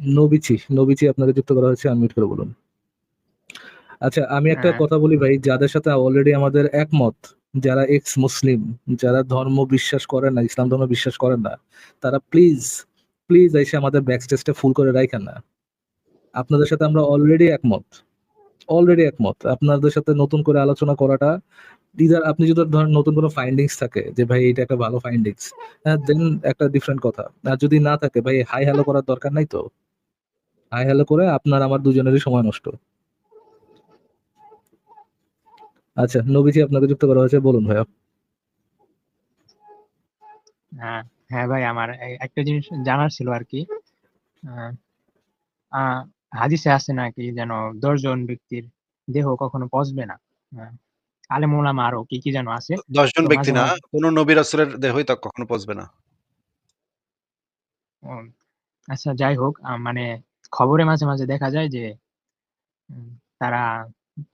নবিচি, নবিচি আপনাকে যুক্ত করা হয়েছে আনমিউট করে বলুন। আচ্ছা আমি একটা হ্যাঁ। কথা বলি ভাই যাদের সাথে অলরেডি আমাদের একমত, যারা এক্স মুসলিম, যারা ধর্ম বিশ্বাস করে না, ইসলাম ধর্ম বিশ্বাস করেন না, তারা প্লিজ, প্লিজ এসে আমাদের ব্যাক স্টেজটা ফুল করে রাখেন না। আপনাদের সাথে আমরা অলরেডি একমত। অলরেডি একমত। আপনাদের সাথে নতুন করে আলোচনা করাটা either আপনি যদি ধরেন নতুন কোনো ফাইন্ডিংস থাকে যে ভাই এটা একটা ভালো ফাইন্ডিংস, হ্যাঁ দেন একটা ডিফারেন্ট কথা। আর যদি না থাকে ভাই হাই হ্যালো করার দরকার নাই তো। হাই হ্যালো করে আপনার আমার দুজনেরই সময় নষ্ট। আচ্ছা, নবীজি আপনাকে যুক্ত করা হয়েছে বলুন ভাইয়া। হ্যাঁ, হ্যাঁ ভাই আমার একটা জিনিস জানার ছিল আরকি। আ আ হাদিসে আছে নাকি যেন ১০ জন ব্যক্তির দেহ কখনো পচবে না। হ্যাঁ। আলেম ওলামা আরও কি, কি যেন আছে। ১০ জন ব্যক্তি না, কোন নবী রাসূলের দেহই তা কখনো পচবে না। ও আচ্ছা যাই হোক মানে খবরে মাঝে, মাঝে দেখা যায় যে তারা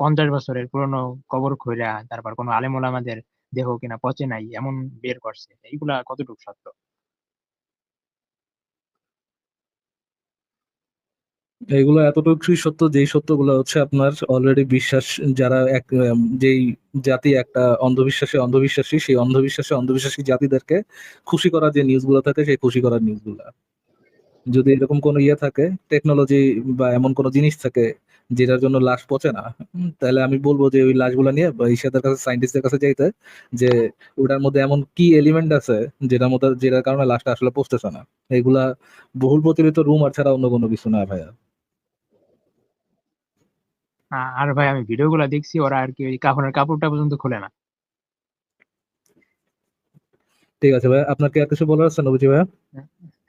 ৫০ বছরের পুরনো কবর খুইড়া তারপর কোনো আলেম ওলামাদের দেহ কিনা পচে নাই এমন বের করছে। এইগুলা কতটুকু সত্য? এগুলো এতটুকুই সত্য যেই সত্যগুলো হচ্ছে আপনার অলরেডি বিশ্বাস যারা এক যেই জাতি একটা অন্ধবিশ্বাসে অন্ধবিশ্বাসী, সেই অন্ধবিশ্বাসে অন্ধবিশ্বাসী জাতিদেরকে খুশি করার যে নিউজগুলো থাকে সেই খুশি করার নিউজগুলা। যদি এরকম কোনো ইয়ে থাকে, টেকনোলজি বা এমন কোনো জিনিস থাকে যেটার জন্য লাশ পচে না, তাহলে আমি বলব যে ওই লাশগুলা নিয়ে বা ইসাদের কাছে কাছে যাইতে যে ওটার মধ্যে এমন কি এলিমেন্ট আছে যেটার মধ্যে যেটার কারণে লাশটা আসলে পচতেছে না। এগুলা বহুল প্রচলিত রুমার ছাড়া অন্য কোনো কিছু না ভাইয়া। আর ভাই আমি ভিডিওগুলা দেখছি ওরা আরকি ওই কাফনের কাপড়টা পর্যন্ত খোলে না। ঠিক আছে ভাইয়া। আপনার কি আর কিছু বলার আছে নবীজি ভাইয়া?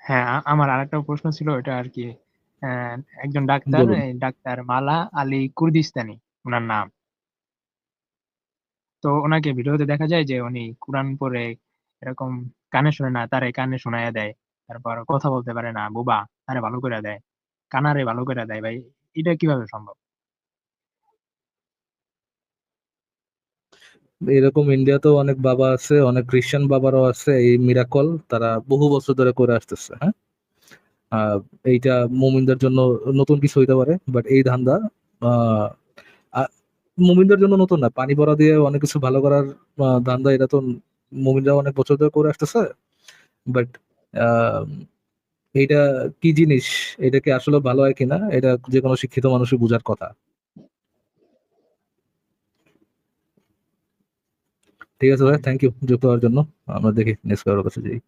হ্যাঁ, আমার আরেকটা প্রশ্ন ছিল ওইটা আরকি অ্যা একজন doctor, doctor Mala Ali Kurdistani উনার নাম। তো ওনাকে ভিডিওতে দেখা যায় যে উনি কোরআন পরে এরকম কানে শোনে না, তারে কানে শোনাইয়া দেয়। তারপর কথা বলতে পারে না, বোবা, তারে ভালো করে দেয়। কানারে ভালো কইরা দেয় ভাই। এটা কীভাবে সম্ভব? এরকম ইন্ডিয়াতেও অনেক বাবা আছে, অনেক খ্রিস্টান বাবারাও আছে এই মিরাকল তারা বহু বছর ধরে করে আসতেছে, হ্যাঁ? এইটা মুমিনদের জন্য নতুন কিছু হইতে পারে। বাট এই ধান্দা মুমিনদের জন্য নতুন না। পানি পড়া দিয়ে অনেক কিছু ভালো করার ধান্দা এটা তো মুমিনরাও অনেক বছর ধরে করে আসতেছে। বাট এইটা কি জিনিস? এটা কি আসলে ভালো হয় কিনা? এটা যেকোনো শিক্ষিত মানুষই বোঝার কথা। ঠিক আছে হুম। থ্যাংক ইউ যুক্ত হওয়ার জন্য। আমরা দেখি নেক্সট কারোর কাছে যাই।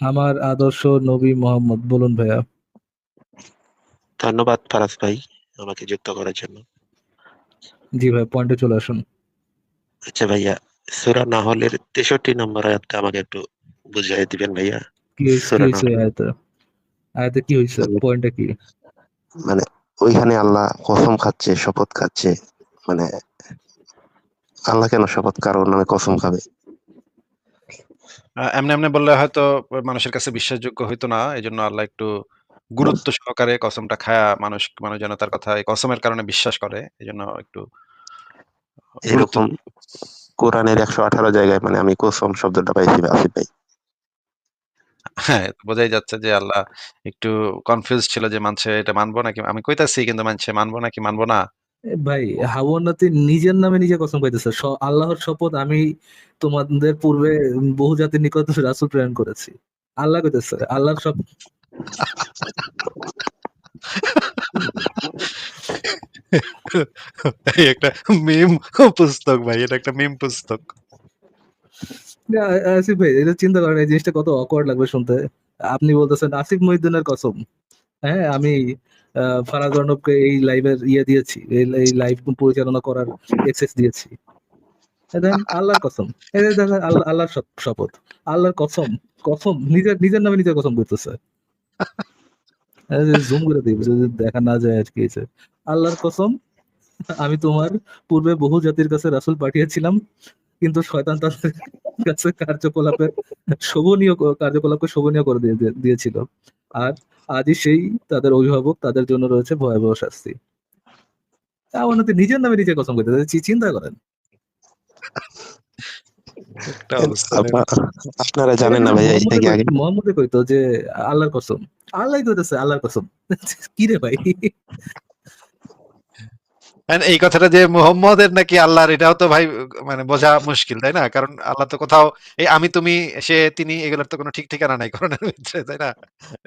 আমার আদর্শ নবী মোহাম্মদ বলুন ভাইয়া। ধন্যবাদ ফারাজ ভাই আমাকে যুক্ত করার জন্য। জি ভাই পয়েন্টে চলে আসুন। আচ্ছা ভাইয়া, সূরা নাহলের ৬৩ নম্বর আয়াতটা আমাকে একটু বুঝিয়ে দিবেন ভাইয়া? কি নাহলের আয়াতে? আয়াতে কি হইছে? মানে পয়েন্টটা কি? মানে ওইখানে আল্লাহ কসম খাচ্ছে, শপথ খাচ্ছে। মানে আল্লাহ কেন শপথ কারোর নামে কসম খাবে? এমনি, এমনি বললে হয়তো মানুষের কাছে বিশ্বাসযোগ্য হইতো না। এজন্য আল্লাহ একটু গুরুত্ব সহকারে কসমটা খায়া মানুষ মানুষ যেন তার কথা কসমের কারণে বিশ্বাস করে। এজন্য একটু এরকম কোরআনের ১১৮ জায়গায় মানে আমি কসম শব্দটা পাইছি আসিফ ভাই। হ্যাঁ, বোঝাই যাচ্ছে যে আল্লাহ একটু কনফিউজ ছিল যে মানছে এটা মানবো নাকি আমি কইতাছি কিন্তু মানছে মানবো নাকি মানবো না। ভাই হাওয়া নাতি নিজের নামে নিজে কসম খাইতেছে। স আল্লাহর শপথ আমি তোমাদের পূর্বে বহু জাতির নিকট রাসূল প্রেরণ করেছি। আল্লাহ কইতেছে। আল্লাহর শপ এই একটা মিম পুস্তক ভাই। এটা একটা মিম পুস্তক। আসিফ ভাই এটা চিন্তা করেন এই জিনিসটা কত awkward লাগবে শুনতে। আপনি বলতেছেন আসিফ মহিউদ্দিনের কসম। হ্যাঁ, আমি ফারাজ অর্ণবকে এই লাইভের ইয়ে দিয়েছি। এই লাইভ পরিচালনা করার অ্যাক্সেস দিয়েছি। আল্লাহর কসম। আল্লাহ আল্লাহর শপথ। আল্লাহর কসম, কসম নিজের নিজের নামে নিজে কসম করতেছে। জুম করে দিই যদি দেখা না যায় আরকি এই যে। আল্লাহর কসম আমি তোমার পূর্বে বহু জাতির কাছে রাসূল পাঠিয়েছিলাম। কিন্তু শয়তান তাদের কাছে কার্যকলাপের শোভনীয় কার্যকলাপকে শোভনীয় করে দিয়ে দিয়ে দিয়েছিল। আর আজই সেই তাদের অভিভাবক তাদের জন্য রয়েছে ভয়াবহ শাস্তি। তাও নাতি নিজের নামে নিজে কসম। চি চিন্তা করেন। আপনারা জানেন না ভাইয়া এটা কি আগে মোহাম্মদে কইতো যে আল্লাহর কসম আল্লাহ কইতেছে আল্লাহর কসম কি রে ভাই এই কথাটা যে মোহাম্মদের নাকি আল্লাহর, এটাও তো ভাই মানে বোঝা মুশকিল, তাই না? কারণ আল্লাহ তো কোথাও, এই আমি, তুমি, সে, তিনি, এগুলোর তো কোনো ঠিক ঠিকানা নাই কোরআনের ভিতরে, তাই না?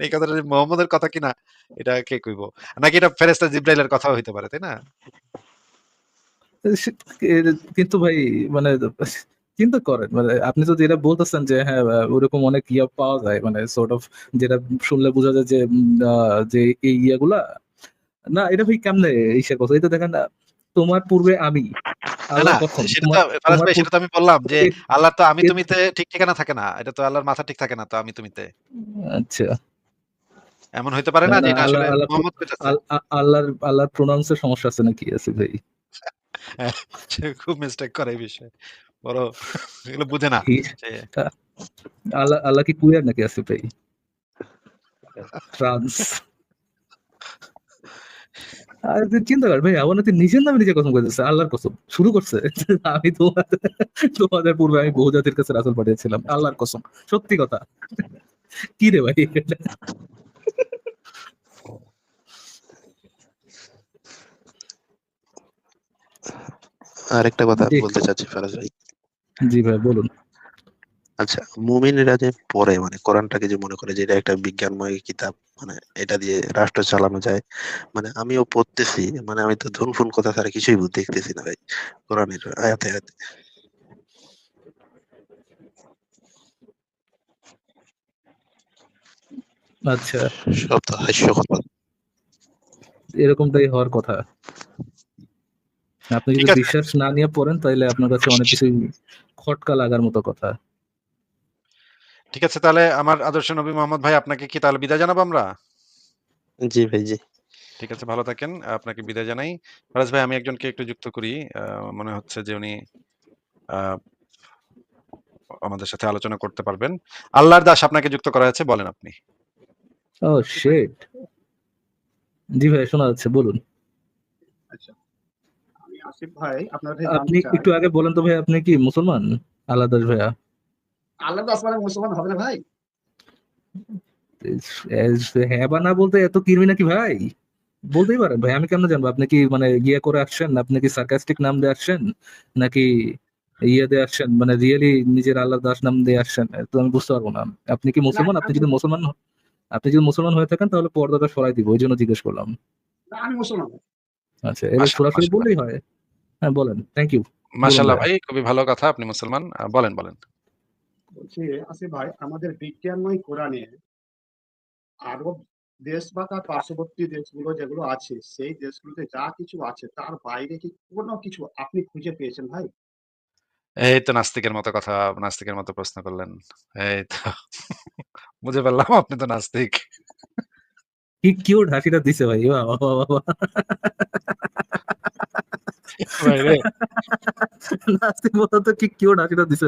এই কথাটা যে মোহাম্মদের কথা কিনা এটা কে কইব? নাকি এটা ফেরেস্তা জিব্রাইলের কথাও হইতে পারে, তাই না? কিন্তু ভাই মানে চিন্তা করেন মানে আপনি যদি এটা বলতেছেন যে হ্যাঁ ওরকম অনেক ইয়া পাওয়া যায় মানে সর্ট অফ যেটা শুনলে বোঝা যায় যে যে এই ইয়াগুলা না এটা ভাই কেমনে ইসের কথা এটা দেখেন না, তোমার পূর্বে আমি সেটা তো আমি বললাম যে আল্লাহ তো আমি তুমিতে ঠিক ঠিকানা থাকে না এটা তো আল্লাহর মাথা ঠিক থাকে না তো আমি তুমিতে। আচ্ছা। এমন হইতে পারে না যে এটা আসলে মোহাম্মদ আল্লাহর আল্লাহর প্রোনাউন্সের সমস্যা আছে নাকি? আছে ভাই। খুব মিস্টেক করে এই বিষয়ে। বড় এগুলো বুঝে না আল্লাহ আল্লাহ কি কুয়ার নাকি আছে ভাই? ফ্রান্স আর চিন্তা কর ভাই আমার তুই নিজের নামে নিজে কসম করতেছে আল্লাহর কসম শুরু করছে। আমি তোমাদের তোমাদের পূর্বে আমি বহু জাতির কাছে রাসুল পাঠিয়েছিলাম আল্লাহর কসম সত্যি কথা। কি রে ভাই? আরেকটা কথা। বলতে চাচ্ছি ফারাজ ভাই। জি ভাই বলুন। আচ্ছা মুমিনরা যে পড়ে মানে কোরআনটাকে যে মনে করে যে এটা একটা বিজ্ঞানময় কিতাব মানে এটা দিয়ে রাষ্ট্র চালানো যায় মানে আমিও পড়তেছি মানে আমি তো ধুন ফুন কথা ছাড়া কিছুই দেখতেছি না ভাই কোরআনের আয়াতে আয়াতে। আচ্ছা। সব তো হাস্যকর। এরকমটাই হওয়ার কথা। আপনি যদি। বিশ্বাস না নিয়ে পড়েন তাহলে আপনার কাছে অনেক কিছুই খটকা লাগার মতো কথা। ঠিক আছে তাহলে আমার আদর্শ নবী মোহাম্মদ ভাই আপনাকে কি তাহলে বিদায় জানাব আমরা? জি ভাই জি। ঠিক আছে ভালো থাকেন আপনাকে বিদায় জানাই। ফারাজ ভাই আমি একজনকে একটু যুক্ত করি মনে হচ্ছে যে উনি আহ, আমাদের সাথে আলোচনা করতে পারবেন। আল্লাহর দাস আপনাকে যুক্ত করা হয়েছে বলেন আপনি। ও শিট জি ভাই শোনা যাচ্ছে বলুন। আচ্ছা আমি আসিফ ভাই আপনার কাছে আপনি একটু আগে বলেন তো ভাই আপনি কি মুসলমান? আল্লাহ দাস ভাইয়া। আল্লাহ দাস মানে মুসলমান হবে না ভাই। হ্যাঁ বা না বলতে এত কিরমি নাকি ভাই? বলতেই পারেন ভাই আমি কেমন জানব? আপনি কি মানে ইয়ে করে আসছেন? আপনি কি সার্কাস্টিক নাম দিয়ে আসছেন? নাকি ইয়ে দিয়ে আসছেন? মানে রিয়েলি নিজের আল্লাহ দাস নাম দিয়ে আসছেন? তো আমি বুঝতে পারব না। আপনি কি মুসলমান? আপনি যদি মুসলমান আপনি যদি মুসলমান হয়ে থাকেন তাহলে পর্দাটা সরাই দিব। ওই জন্য জিজ্ঞেস করলাম। আমি মুসলমান আচ্ছা এবার সরাসরি বললেই হয়। হ্যাঁ বলেন। থ্যাংক ইউ মাশাল্লাহ ভাই। ভাই খুবই ভালো কথা আপনি মুসলমান। বলেন বলেন। বলছি আসিফ ভাই আমাদের বিজ্ঞানময় কোরআনে। আরব দেশ বা তার পার্শ্ববর্তী দেশগুলো যেগুলো আছে সেই দেশগুলোতে যা কিছু আছে তার বাইরে কি কোনো কিছু আপনি খুঁজে পেয়েছেন ভাই? এই তো নাস্তিকের মতো কথা নাস্তিকের মতো প্রশ্ন করলেন। এই তো বুঝে ফেললাম আপনি তো নাস্তিক। কি কিউট হাসিটা দিছে ভাই। ভাই রে, নাস্তিক বলতে কি কিউট হাসিটা দিছে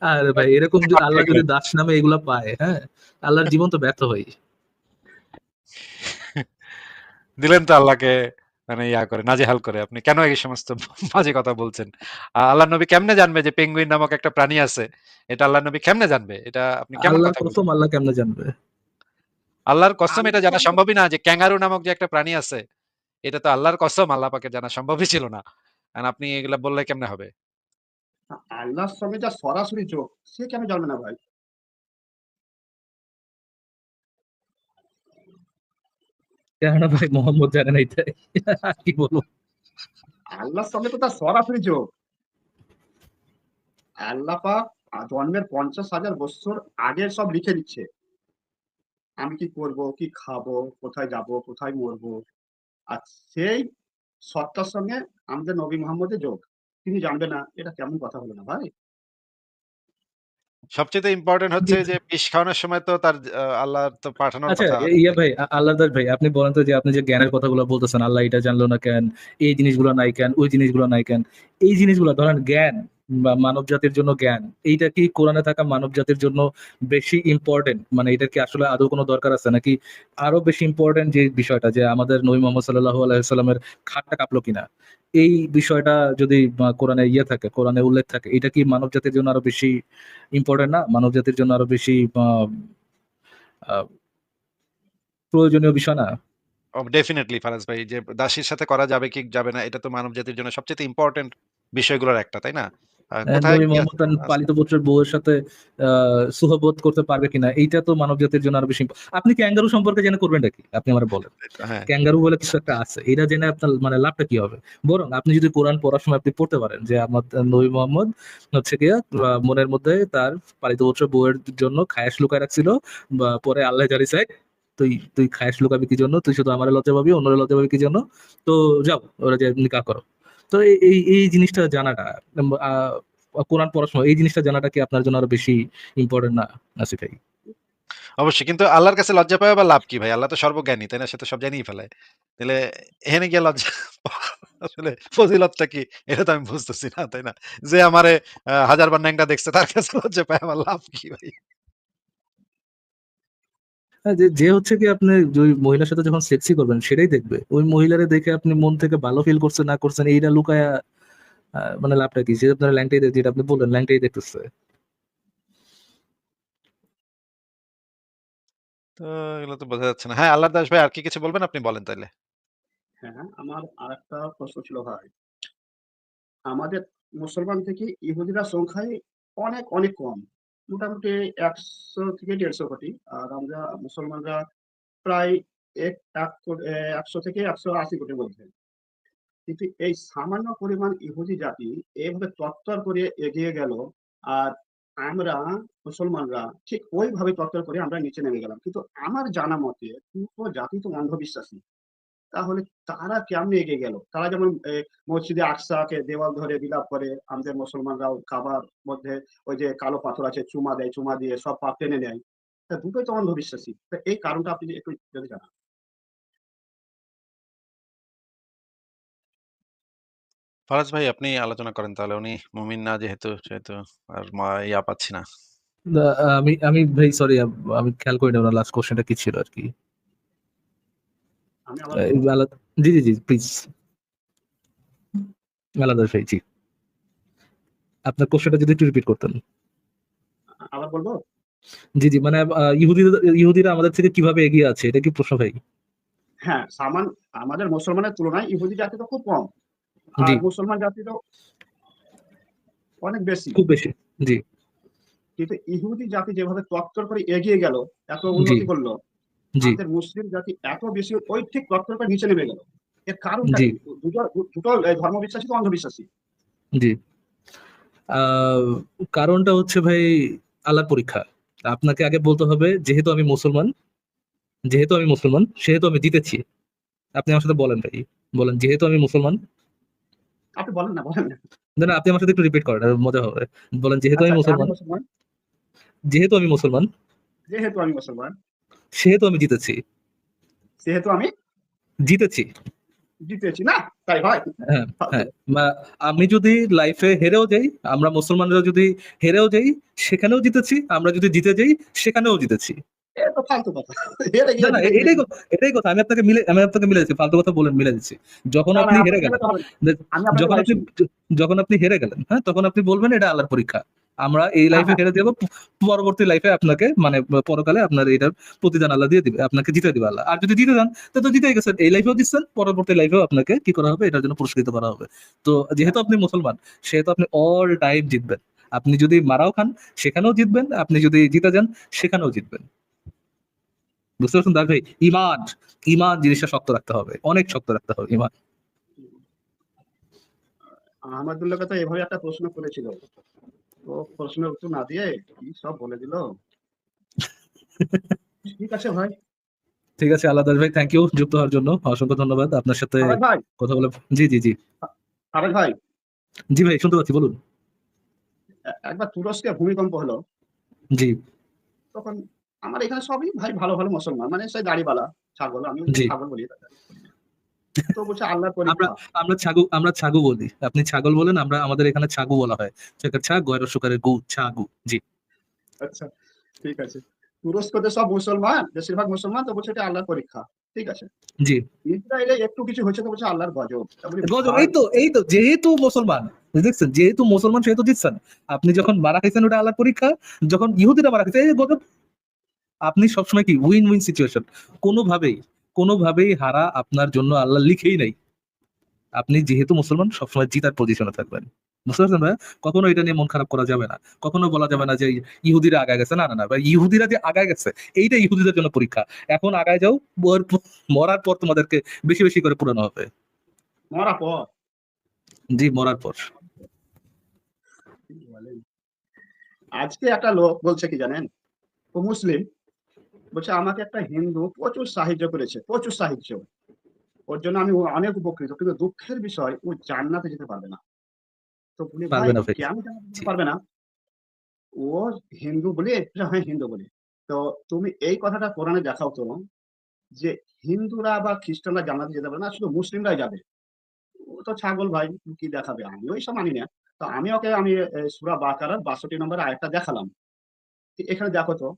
আরে ভাই এরকম যদি আল্লাহ যদি দাস নামে এগুলা পায় হ্যাঁ আল্লাহর জীবন তো ব্যর্থ হয়। দিলেন তো আল্লাহকে মানে ইয়া করে নাজেহাল করে। আপনি কেন এই সমস্ত বাজে কথা বলছেন? আল্লাহ নবী কেমনে জানবে যে পেঙ্গুইন নামক একটা প্রাণী আছে? এটা আল্লাহ নবী কেমনে জানবে? এটা আপনি কেমন কথা বলছেন? প্রথম আল্লাহ কেমনে জানবে? আল্লাহর কসম এটা জানা সম্ভবই না যে ক্যাঙ্গারু নামক যে একটা প্রাণী আছে। এটা তো আল্লাহর কসম আল্লাহ পাকে জানা সম্ভবই ছিল না। আর আপনি এগুলা বললে কেমনে হবে? আল্লাহর সঙ্গে যা সরাসরি যোগ সে কেন জানবে না ভাই? কেননা ভাই? মোহাম্মদ জানে নাই তাই কি বলব? আল্লাহর সঙ্গে তো তার সরাসরি যোগ। আল্লাহ পাক জন্মের পঞ্চাশ হাজার বছর আগে সব লিখে দিচ্ছে। আমি কি করব কি খাব কোথায় যাব কোথায় মরবো? আর সেই সত্তার সঙ্গে আমাদের নবী মোহাম্মদের যোগ। তিনি জানবে না এটা কেমন কথা হলো না ভাই। সবচেয়ে ইম্পর্টেন্ট হচ্ছে যে বিষ খাওয়ানোর সময় তো তার আহ, আল্লাহর তো পাঠানোর আচ্ছা কথা। ইয়া ভাই আ- আল্লাহ দাস ভাই আপনি বলেন তো যে আপনি যে জ্ঞানের কথাগুলো বলতেছেন আল্লাহ এটা জানলো না কেন এই জিনিসগুলো নাই কেন ওই জিনিসগুলো নাই কেন এই জিনিসগুলো ধরেন জ্ঞান মানব জাতির জন্য জ্ঞান। এইটা কি কোরআনে থাকা মানব জাতির জন্য বেশি ইম্পর্টেন্ট মানে এটা কি আসলে আদৌ কোনো দরকার আছে? নাকি আরও বেশি ইম্পর্টেন্ট যে বিষয়টা, যে আমাদের নবী মোহাম্মদ সাল্লাহ আলাইসাল্লামের খাটটা কাঁপলো কিনা? এই বিষয়টা যদি কোরআনে ইয়ে থাকে, কোরআনে উল্লেখ থাকে, এটা কি মানব জাতির জন্য আরও বেশি ইম্পর্টেন্ট না? মানব জাতির জন্য আরও বেশি প্রয়োজনীয় বিষয় না? ডেফিনেটলি ফারাজ ভাই, যে দাসীর সাথে করা যাবে কি যাবে না, এটা তো মানব জাতির জন্য সবচেয়ে ইম্পর্টেন্ট বিষয়গুলোর একটা, তাই না? আছে- পালিত পুত্রের বউয়ের সাথে আহ সুহবত করতে পারবে কিনা এইটা তো মানব জাতির জন্য আরও বেশি আপনি ক্যাঙ্গারু সম্পর্কে জেনে করবেন নাকি আপনি আমার বলেন। হ্যাঁ। ক্যাঙ্গারু বলে কিছু একটা আছে এটা জেনে আপনার মানে লাভটা কি হবে? বরং আপনি যদি কোরআন পড়ার সময় আপনি পড়তে পারেন যে আমার নবী মোহাম্মদ হচ্ছে কি মনের মধ্যে তার পালিত পুত্রের বউয়ের জন্য খায়াস লুকায় রাখছিল বা পরে আল্লাহ জারি চাই তুই তুই খায়াস লুকাবি কি জন্য? তুই শুধু আমার লজ্জা পাবি অন্যের লজ্জা পাবি কি জন্য? তো যাও ওরা যে নিকা করো। তো এই এই জিনিসটা জানাটা কোরআন পড়ার সময় এই জিনিসটা জানাটা কি আপনার জন্য আরও বেশি ইম্পর্টেন্ট না আসিফ ভাই? অবশ্যই, কিন্তু আল্লাহর কাছে লজ্জা পাওয়া বা লাভ কি ভাই? আল্লাহ তো সর্বজ্ঞানী, তাই না? সে তো সব জানিয়ে ফেলে। তাহলে এখানে গিয়ে লজ্জা আসলে ফজিলতটা কি? এটা তো আমি বুঝতেছি না, তাই না? যে আমারে হাজার বার ন্যাংটা দেখছে, তার কাছে লজ্জা পায়, আমার লাভ কি ভাই? যে যে হচ্ছে কি আপনি ওই মহিলার সাথে যখন সেক্সি করবেন সেটাই দেখবে। ওই মহিলারে দেখে আপনি মন থেকে ভালো ফিল করছেন না করছেন এইটা লুকায়া মানে লাভটা কি? যে আপনার ল্যাংটাই যেটা আপনি বললেন ল্যাংটাই দেখতেছে। তো এগুলো তো বোঝা যাচ্ছে না। হ্যাঁ আল্লাহ দাস ভাই আর কি কিছু বলবেন আপনি? বলেন তাইলে। হ্যাঁ আমার আরেকটা প্রশ্ন ছিল ভাই। আমাদের মুসলমান থেকে ইহুদিরা সংখ্যায় অনেক অনেক কম। মোটামুটি একশো থেকে দেড়শো কোটি। আর আমরা মুসলমানরা প্রায় এক একশো থেকে একশো আশি কোটির মধ্যে। কিন্তু এই সামান্য পরিমাণ ইহুদি জাতি এইভাবে তত্তর করে এগিয়ে গেল, আর আমরা মুসলমানরা ঠিক ওইভাবে তত্তর করে আমরা নিচে নেমে গেলাম। কিন্তু আমার জানা মতে দুটো জাতি তো অন্ধবিশ্বাসী। তাহলে তারা কেমনে এগিয়ে গেল? তারা যেমন মসজিদে আকসাকে দেওয়াল ধরে বিলাপ করে আমাদের মুসলমানরাও কাবার মধ্যে ওই যে কালো পাথর আছে চুমা দেয় চুমা দিয়ে সব পাপ টেনে নেয়। তা দুটোই তো অন্ধবিশ্বাসী। তা এই কারণটা আপনি একটু যদি জানান। ফারাজ ভাই আপনি আলোচনা করেন তাহলে। উনি মুমিন না যেহেতু সেহেতু আর মা- ইয়া পাচ্ছি না। আমি আমি ভাই সরি আমি খেয়াল করি না লাস্ট কোশ্চেনটা কি ছিল আর কি আমি আবার আহ, আলাদা- জি জি জি প্লিজ আলাদা ভাই জি আপনার কোশ্চেনটা যদি একটু রিপিট করতেন। আবার বলব? জি জি মানে ইহুদিরা ইহুদিরা আমাদের থেকে কীভাবে এগিয়ে আছে? এটা কি প্রশ্ন ভাই? হ্যাঁ সামান আমাদের মুসলমানের তুলনায় ইহুদি জাতি তো খুব কম। আর জি। মুসলমান জাতি তো অনেক বেশি। খুব বেশি জি। কিন্তু ইহুদি জাতি যেভাবে তত্তর করে এগিয়ে গেল এত উন্নতি করল আমাদের মুসলিম জাতি এত বেশি ওই ঠিক নিচে নেমে গেল। এর কারণটা দুটো ধর্মবিশ্বাসী তো অন্ধবিশ্বাসী। জি। কারণটা হচ্ছে ভাই আল্লাহ পরীক্ষা। আপনাকে আগে বলতে হবে যেহেতু আমি মুসলমান যেহেতু আমি মুসলমান সেহেতু আমি জিতেছি। আপনি আমার সাথে বলেন ভাই বলেন যেহেতু আমি মুসলমান। আপনি বলেন না বলেন না। আপনি আমার সাথে একটু রিপিট করেন মজা হবে। বলেন যেহেতু আচ্ছা, আমি মুসলমান। যেহেতু আমি মুসলমান। যেহেতু আমি মুসলমান। সেহেতু আমি জিতেছি। সেহেতু আমি জিতেছি। জিতেছি না? তাই হয়? হ্যাঁ হ্যাঁ আমি যদি লাইফে হেরেও যাই আমরা মুসলমানরা যদি হেরেও যাই সেখানেও জিতেছি আমরা যদি জিতে যাই সেখানেও জিতেছি। এটাই কথা- আমি আপনাকে মিলে আমি আপনাকে মিলে দিচ্ছি ফালতু কথা মিলে দিচ্ছি। যখন আপনি হেরে গেলেন যখন আপনি যখন আপনি হেরে গেলেন হ্যাঁ তখন আপনি বলবেন এটা আল্লাহর পরীক্ষা। আমরা এই লাইফে। হেরে দেবো। পরবর্তী লাইফে আপনাকে মানে পরকালে আপনার এটার প্রতিদান আল্লাহ দিয়ে দিবে। আপনাকে জিতে দিবে আল্লাহ। আর যদি জিতে যান তো তো জিতে গেছেন। এই লাইফেও দিচ্ছেন পরবর্তী লাইফেও আপনাকে কি করা হবে? এটার জন্য পুরস্কৃত করা হবে। তো যেহেতু আপনি মুসলমান সেহেতু আপনি অল টাইম জিতবেন। আপনি যদি মারাও খান সেখানেও জিতবেন। আপনি যদি জিতে যান সেখানেও জিতবেন। বুঝতে পারছেন দাদা ভাই? ইমান ইমান জিনিসটা শক্ত রাখতে হবে। অনেক শক্ত রাখতে হবে ইমান। আহমদুল্লাহ কথা এভাবে একটা প্রশ্ন করেছিল। তো প্রশ্নের উত্তর না দিয়ে কি সব বলে দিল? ঠিক আছে ভাই। ঠিক আছে আল্লাহ ভাই থ্যাংক ইউ যুক্ত হওয়ার জন্য। অসংখ্য ধন্যবাদ আপনার সাথে কথা বলে। জি জি জি। আবেদ ভাই। জি ভাই শুনতে পাচ্ছি বলুন। একবার তুরস্কে ভূমিকম্প হলো। জি। তখন আমার এখানে সবই ভাই ভালো ভালো মুসলমান মানে সেই দাড়িওয়ালা ছাগল আমি ছাগল বলি। তো বলছে আমরা ছাগু আমরা ছাগু বলি। আপনি ছাগল বলেন আমরা আমাদের এখানে ছাগু বলা হয়। সেটা ছা গয়ের সুকারের গু ছাগু জি। আচ্ছা ঠিক আছে। তুরস্কতে সব মুসলমান বেশিরভাগ মুসলমান তো বলছে এটা আল্লাহর পরীক্ষা ঠিক আছে? জি। ইসরায়েলে একটু কিছু হচ্ছে তো বলছে আল্লাহর গজব। গজব এই তো এই তো যেহেতু মুসলমান দেখছেন? যেহেতু মুসলমান সেহেতু জিতছেন আপনি যখন মারা খাইছেন ওটা আল্লাহর পরীক্ষা যখন ইহুদিরা মারা খাইছে এই গজব। আপনি সবসময় কি উইন উইন সিচুয়েশন কোনোভাবেই কোনোভাবেই হারা আপনার জন্য আল্লাহ লিখেই নাই। আপনি যেহেতু মুসলমান সবসময় জিতার পজিশনে থাকবেন। বুঝতে পারছেন ভাই কখনো এটা নিয়ে মন খারাপ করা যাবে না। কখনো বলা যাবে না যে ইহুদিরা আগায় গেছে। না না না ভাই ইহুদিরা যে আগায় গেছে এইটা ইহুদিদের জন্য পরীক্ষা। এখন আগায় যাও মরার পর তোমাদেরকে বেশি বেশি করে পুরানো হবে। মরা পর? জি মরার পর। আজকে একটা লোক বলছে কি জানেন? ও মুসলিম। বলছে আমাকে একটা হিন্দু প্রচুর সাহায্য করেছে প্রচুর সাহায্য। ওর জন্য আমি অনেক উপকৃত কিন্তু দুঃখের বিষয় ও জান্নাতে যেতে পারবে না। তো ভাই পারবে না পারবে ও হিন্দু বলে হ্যাঁ হিন্দু বলে। তো তুমি এই কথাটা কোরআনে দেখাও তো যে হিন্দুরা বা খ্রিস্টানরা জান্নাতে যেতে পারে না শুধু মুসলিমরাই যাবে। ও তো ছাগল ভাই কি দেখাবে? আমি ওই সব মানি না। তো আমি ওকে আমি সুরা বাকারার বাষট্টি নম্বর আয়টা দেখালাম। এখানে দেখো তো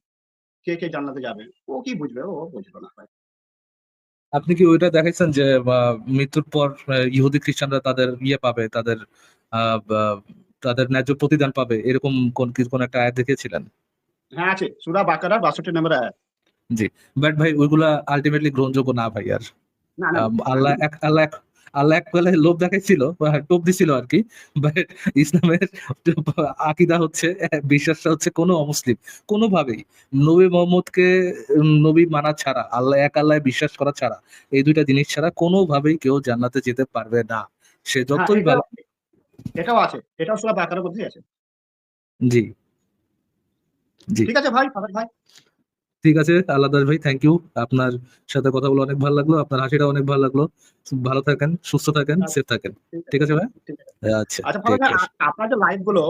কে কে জান্নাতে যাবে ও কি বুঝবে? ও বুঝবে না। ভাই আপনি কি ওইটা দেখাইছেন যে মৃত্যুর পর ইহুদি খ্রিস্টানরা তাদের ইয়ে পাবে তাদের তাদের ন্যায্য প্রতিদান পাবে? এরকম কোন কোন একটা আয়াত দেখিয়েছিলেন? হ্যাঁ আছে। সুরা বাকারার বাষট্টি নম্বর আয়াত। জি। বাট ভাই ওইগুলা আলটিমেটলি গ্রহণযোগ্য না ভাই আর। আল্লাহ এক আল্লাহ এক আল্লাহ এক বেলায় লোভ দেখাইছিল বা টোপ দিছিল আর কি। বাট ইসলামের আকিদা হচ্ছে বিশ্বাসটা হচ্ছে কোনো অমুসলিম। কোনোভাবেই। নবী মোহাম্মদকে নবী মানা ছাড়া আল্লাহ এক আল্লাহ বিশ্বাস করা ছাড়া এই দুইটা জিনিস ছাড়া কোনোভাবেই কেউ জান্নাতে যেতে পারবে না। সে হ্যাঁ, যতই এটাও- ভালো এটাও আছে। এটাও সুরা বাকারার মধ্যেই আছে। জি। জি। ঠিক আছে ভাই ভাই। ঠিক আছে আল্লাহ ভাই থ্যাংক ইউ আপনার সাথে কথা বলে অনেক ভালো লাগল আপনার হাসিটা অনেক ভালো লাগল। ভালো থাকেন সুস্থ থাকেন সেফ থাকেন। ঠিক আছে ভাই? আচ্ছা আচ্ছা আপনার যে লাইভগুলো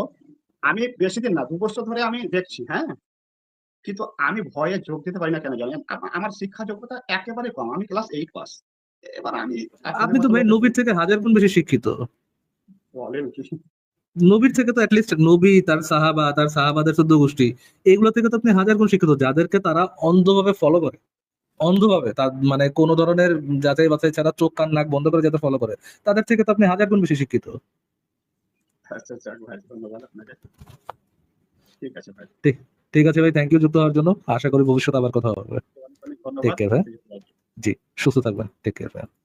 আমি বেশি দিন না দু বছর ধরে আমি দেখছি হ্যাঁ? কিন্তু আমি ভয়ে যোগ দিতে পারি না কেন জানেন? আমার শিক্ষা যোগ্যতা একেবারে কম আমি ক্লাস এইট পাস এবার আমি আপনি তো ভাই নবীর থেকে হাজার গুণ বেশি শিক্ষিত। বলেন কি? নবীর থেকে তো অ্যাটলিস্ট নবী তার সাহাবা তার সাহাবাদের চোদ্দ গোষ্ঠী এগুলো থেকে তো আপনি হাজার গুণ শিক্ষিত যাদেরকে তারা অন্ধভাবে ফলো করে। অন্ধভাবে তার মানে কোনো ধরনের যাচাই বাছাই ছাড়া চোখ কান নাক বন্ধ করে যাতে ফলো করে তাদের থেকে তো আপনি হাজার গুণ বেশি শিক্ষিত। আচ্ছা আচ্ছা ভাই ধন্যবাদ আপনাকে। ঠিক আছে ভাই। ঠিক আছে ভাই থ্যাংক ইউ যুক্ত হওয়ার জন্য। আশা করি ভবিষ্যতে আবার কথা হবে। Take ভাই। জি সুস্থ থাকবেন। টেক কেয়ার ভাই।